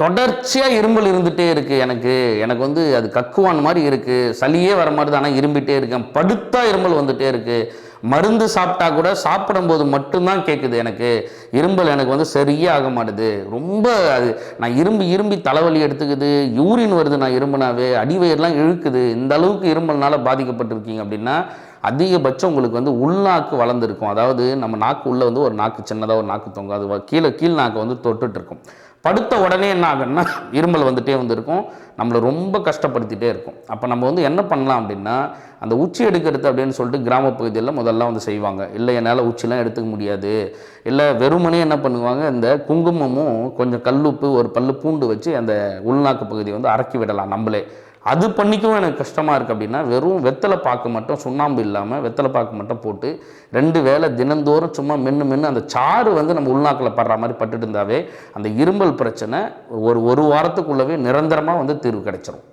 தொடர்ச்சியாக இரும்பல் இருந்துகிட்டே இருக்குது எனக்கு. எனக்கு வந்து அது கக்குவான் மாதிரி இருக்குது சளியே வர மாதிரி தான் ஆனால் இரும்பிட்டே இருக்கேன். படுத்தா இரும்பல் வந்துகிட்டே இருக்குது மருந்து சாப்பிட்டா கூட சாப்பிடும்போது மட்டும்தான் கேட்குது எனக்கு. இரும்பல் எனக்கு வந்து சரியே ஆக மாட்டுது. ரொம்ப அது நான் இரும்பி இரும்பி தலைவலி எடுத்துக்குது. யூரின் வருது நான் இரும்பினாவே. அடிவயிறுலாம் இழுக்குது. இந்த அளவுக்கு இரும்பல்னால பாதிக்கப்பட்டிருக்கீங்க அப்படின்னா அதிகபட்சம் உங்களுக்கு வந்து உள்நாக்கு வளர்ந்துருக்கும். அதாவது நம்ம நாக்கு உள்ளே வந்து ஒரு நாக்கு சின்னதாக ஒரு நாக்கு தொங்கும் அது கீழே கீழ் நாக்கு வந்து தொட்டுட்ருக்கும் படுத்த உடனே என்ன ஆகும்னா இருமல் வந்துட்டே வந்திருக்கும். நம்மளை ரொம்ப கஷ்டப்படுத்திகிட்டே இருக்கும். அப்போ நம்ம வந்து என்ன பண்ணலாம் அப்படின்னா அந்த உச்சி எடுக்கிறது அப்படின்னு சொல்லிட்டு கிராம பகுதியில் முதல்ல வந்து செய்வாங்க. இல்லை என்னால் உச்சிலாம் எடுத்துக்க முடியாது. இல்லை வெறுமனே என்ன பண்ணுவாங்க இந்த குங்குமமும் கொஞ்சம் கல்லுப்பு ஒரு பல்லு பூண்டு வச்சு அந்த உள்நாக்கு பகுதியை வந்து அரக்கி விடலாம் நம்மளே. அது பண்ணிக்கவும் எனக்கு கஷ்டமாக இருக்குது அப்படின்னா வெறும் வெத்தலை பாக்கு மட்டும் சுண்ணாம்பு இல்லாமல் வெத்தலை பாக்கு மட்டும் போட்டு ரெண்டு வேளை தினந்தோறும் சும்மா மென்று மென்று அந்த சாறு வந்து நம்ம உள்நாக்கில் படுற மாதிரி பட்டுட்டு இருந்தாவே அந்த இருமல் பிரச்சனை ஒரு ஒரு வாரத்துக்குள்ளவே நிரந்தரமாக வந்து தீர்வு கிடைச்சிரும்.